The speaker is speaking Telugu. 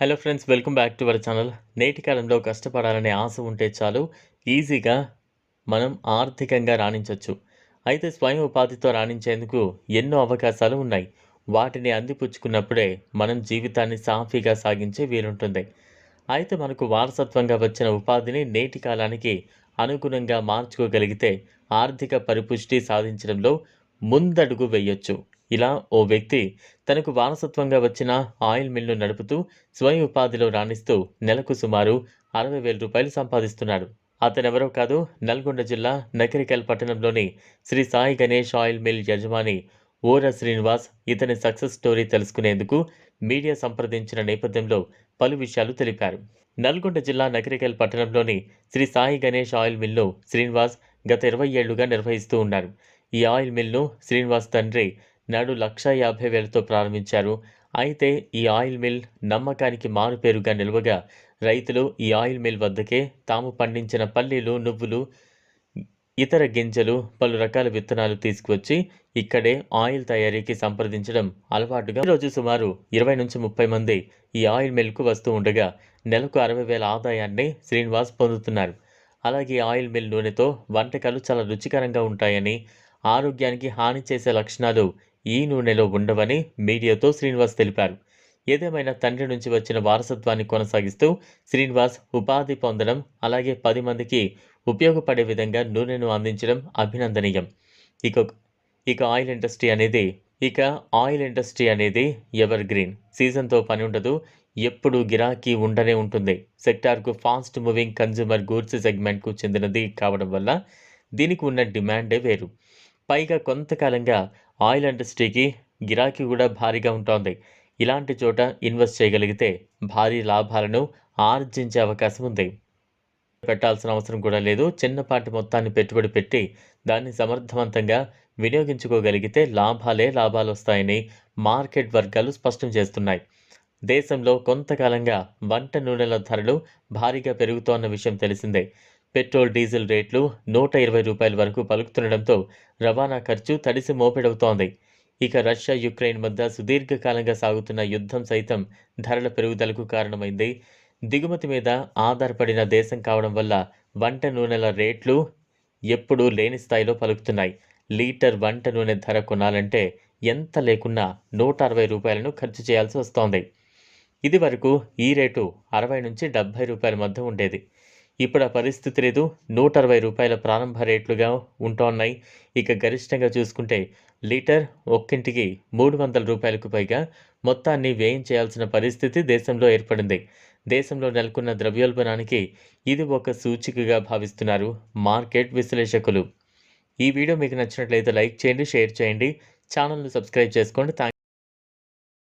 Hello friends welcome back to our channel నేటి కాలంలో కష్టపడాలనే ఆశ ఉంటే చాలు ఈజీగా మనం ఆర్థికంగా రాణించవచ్చు అయితే స్వయం ఉపాధితో రాణించేందుకు ఎన్నో అవకాశాలు ఉన్నాయి. వాటిని అందిపుచ్చుకున్నప్పుడే మనం జీవితాన్ని సాఫీగా సాగించే వీలుంటుంది. అయితే మనకు వారసత్వంగా వచ్చిన ఉపాధిని నేటి కాలానికి అనుగుణంగా మార్చుకోగలిగితే ఆర్థిక పరిపుష్టి సాధించడంలో ముందడుగు వేయొచ్చు. ఇలా ఓ వ్యక్తి తనకు వారసత్వంగా వచ్చిన ఆయిల్ మిల్ను నడుపుతూ స్వయం ఉపాధిలో రాణిస్తూ నెలకు సుమారు అరవై వేల రూపాయలు సంపాదిస్తున్నాడు. అతనెవరో కాదు నల్గొండ జిల్లా నకరికల్ పట్టణంలోని శ్రీ సాయి గణేష్ ఆయిల్ మిల్ యజమాని ఓర శ్రీనివాస్ ఇతని సక్సెస్ స్టోరీ తెలుసుకునేందుకు మీడియా సంప్రదించిన నేపథ్యంలో పలు విషయాలు తెలిపారు. నల్గొండ జిల్లా నకరికల్ పట్టణంలోని శ్రీ సాయి గణేష్ ఆయిల్ మిల్ను శ్రీనివాస్ గత ఇరవై ఏళ్ళుగా నిర్వహిస్తూ ఉన్నారు. ఈ ఆయిల్ మిల్ను శ్రీనివాస్ తండ్రి నాడు లక్ష యాభై వేలతో ప్రారంభించారు. అయితే ఈ ఆయిల్ మిల్ నమ్మకానికి మారుపేరుగా నిలవగా రైతులు ఈ ఆయిల్ మిల్ వద్దకే తాము పండించిన పల్లీలు నువ్వులు ఇతర గింజలు పలు రకాల విత్తనాలు తీసుకువచ్చి ఇక్కడే ఆయిల్ తయారీకి సంప్రదించడం అలవాటుగా రోజు సుమారు ఇరవై నుంచి ముప్పై మంది ఈ ఆయిల్ మిల్కు వస్తూ ఉండగా నెలకు అరవై వేల ఆదాయాన్ని శ్రీనివాస్ పొందుతున్నారు. అలాగే ఆయిల్ మిల్ నూనెతో వంటకాలు చాలా రుచికరంగా ఉంటాయని ఆరోగ్యానికి హాని చేసే లక్షణాలు ఈ నూనెలో ఉండవని మీడియాతో శ్రీనివాస్ తెలిపారు. ఏదేమైనా తండ్రి నుంచి వచ్చిన వారసత్వాన్ని కొనసాగిస్తూ శ్రీనివాస్ ఉపాధి పొందడం అలాగే పది మందికి ఉపయోగపడే విధంగా నూనెను అందించడం అభినందనీయం. ఇక ఇక ఆయిల్ ఇండస్ట్రీ అనేది ఇక ఆయిల్ ఇండస్ట్రీ అనేది ఎవర్ గ్రీన్. సీజన్తో పని ఉండదు ఎప్పుడు గిరాకీ ఉండనే ఉంటుంది. సెక్టార్కు ఫాస్ట్ మూవింగ్ కన్జ్యూమర్ గూడ్స్ సెగ్మెంట్కు చెందినది కావడం వల్ల దీనికి ఉన్న డిమాండే వేరు. పైగా కొంతకాలంగా ఆయిల్ ఇండస్ట్రీకి గిరాకీ కూడా భారీగా ఉంటుంది. ఇలాంటి చోట ఇన్వెస్ట్ చేయగలిగితే భారీ లాభాలను ఆర్జించే అవకాశం ఉంది. పెట్టాల్సిన అవసరం కూడా లేదు. చిన్నపాటి మొత్తాన్ని పెట్టుబడి పెట్టి దాన్ని సమర్థవంతంగా వినియోగించుకోగలిగితే లాభాలే లాభాలు వస్తాయని మార్కెట్ వర్గాలు స్పష్టం చేస్తున్నాయి. దేశంలో కొంతకాలంగా వంట నూనెల ధరలు భారీగా పెరుగుతోన్న విషయం తెలిసిందే. పెట్రోల్ డీజిల్ రేట్లు నూట ఇరవై రూపాయల వరకు పలుకుతుండడంతో రవాణా ఖర్చు తడిసి మోపెడవుతోంది. ఇక రష్యా యుక్రెయిన్ మధ్య సుదీర్ఘకాలంగా సాగుతున్న యుద్ధం సైతం ధరల పెరుగుదలకు కారణమైంది. దిగుమతి మీద ఆధారపడిన దేశం కావడం వల్ల వంట నూనెల రేట్లు ఎప్పుడూ లేని స్థాయిలో పలుకుతున్నాయి. లీటర్ వంట నూనె ధర కొనాలంటే ఎంత లేకున్నా నూట అరవై రూపాయలను ఖర్చు చేయాల్సి వస్తోంది. ఇది వరకు ఈ రేటు అరవై నుంచి డెబ్భై రూపాయల మధ్య ఉండేది. ఇప్పుడు ఆ పరిస్థితి లేదు. నూట అరవై రూపాయల ప్రారంభ రేట్లుగా ఉంటున్నాయి. ఇక గరిష్టంగా చూసుకుంటే లీటర్ ఒక్కింటికి మూడు వందల రూపాయలకు పైగా మొత్తాన్ని వ్యయం చేయాల్సిన పరిస్థితి దేశంలో ఏర్పడింది. దేశంలో నెలకొన్న ద్రవ్యోల్బణానికి ఇది ఒక సూచికగా భావిస్తున్నారు మార్కెట్ విశ్లేషకులు. ఈ వీడియో మీకు నచ్చినట్లయితే లైక్ చేయండి షేర్ చేయండి. ఛానల్ను సబ్స్క్రైబ్ చేసుకోండి. థ్యాంక్